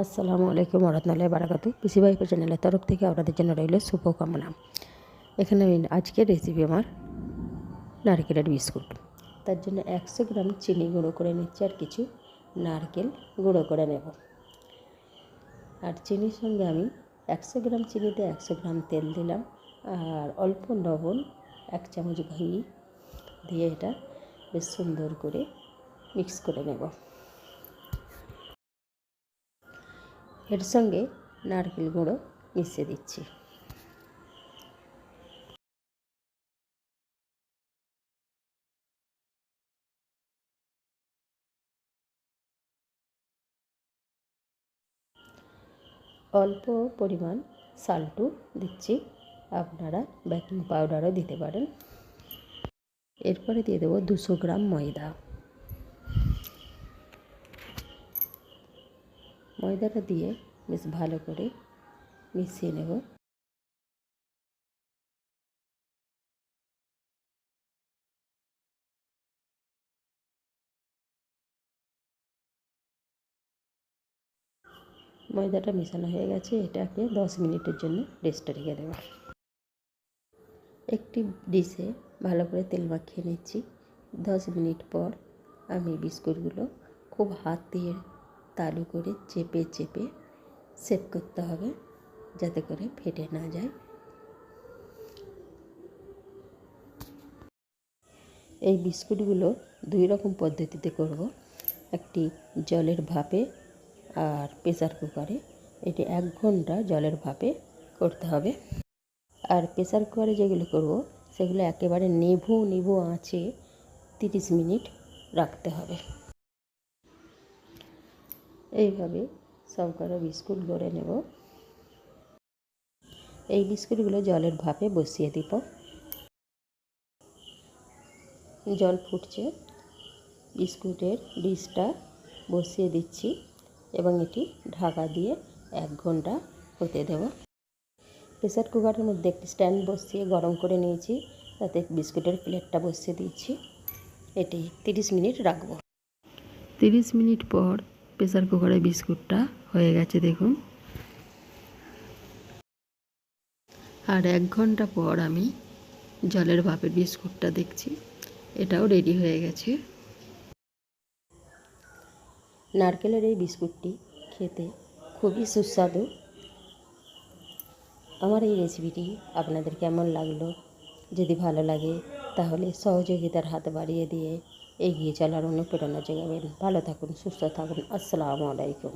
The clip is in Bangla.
আসসালামু আলাইকুম রহমতুল্লাহ বারাকাতু। পিসিবাই চ্যানেলের তরফ থেকে আপনাদের জন্য রইল শুভকামনা। এখানে আমি আজকের রেসিপি আমার নারকেলের বিস্কুট। তার জন্য একশো গ্রাম চিনি গুঁড়ো করে নিচ্ছি আর কিছু নারকেল গুঁড়ো করে নেব। আর চিনির সঙ্গে আমি একশো গ্রাম চিনিতে একশো গ্রাম তেল দিলাম আর অল্প লবণ এক চামচ ঘি দিয়ে এটা বেশ সুন্দর করে মিক্স করে নেব। এর সঙ্গে নারকেল গুঁড়ো মিশিয়ে দিচ্ছি। অল্প পরিমাণ সাল্টু দিচ্ছি। আপনারা বেকিং পাউডারও দিতে পারেন। এরপরে দিয়ে দেবো দুশো গ্রাম ময়দা। ময়দাটা দিয়ে বেশ ভালো করে মিশিয়ে নেব। ময়দাটা মেশানো হয়ে গেছে, এটাকে দশ মিনিটের জন্য রেস্টে রেখে দেবো। একটি ডিশে ভালো করে তেল মাখিয়ে নিচ্ছি। দশ মিনিট পর আমি বিস্কুটগুলো খুব হাত দিয়ে তালু করে চেপে চেপে সেট করতে হবে যাতে করে ফেটে না যায়। এই বিস্কুটগুলো দুই রকম পদ্ধতিতে করব। একটি জলের ভাপে আর প্রেসার কুকারে। এটি এক ঘণ্টা জলের ভাপে করতে হবে। আর প্রেসার কুকারে যেগুলো করব, সেগুলো একেবারে নেভু নেভু আঁচে তিরিশ মিনিট রাখতে হবে। এইভাবে সব সবকটা বিস্কুট গড়ে নেব। এই বিস্কুটগুলো জলের ভাপে বসিয়ে দিব। জল ফুটছে, বিস্কুটের ডিশটা বসিয়ে দিচ্ছি এবং এটি ঢাকা দিয়ে এক ঘণ্টা হতে দেব। প্রেসার কুকারের মধ্যে একটি স্ট্যান্ড বসিয়ে গরম করে নিয়েছি, তাতে বিস্কুটের প্লেটটা বসিয়ে দিচ্ছি। এটি তিরিশ মিনিট রাখব। তিরিশ মিনিট পর প্রেসার কুকারে বিস্কুটটা হয়ে গেছে, দেখুন। আর এক ঘণ্টা পর আমি জলের ভাপের বিস্কুটটা দেখছি, এটাও রেডি হয়ে গেছে। নারকেলের এই বিস্কুটটি খেতে খুবই সুস্বাদু। আমার এই রেসিপিটি আপনাদের কেমন লাগল? যদি ভালো লাগে, তাহলে সহযোগিতার হাত বাড়িয়ে দিয়ে এগিয়ে চলার অনুপ্রেরণা যোগাবেন ভালো থাকুন সুস্থ থাকুন আসসালামু আলাইকুম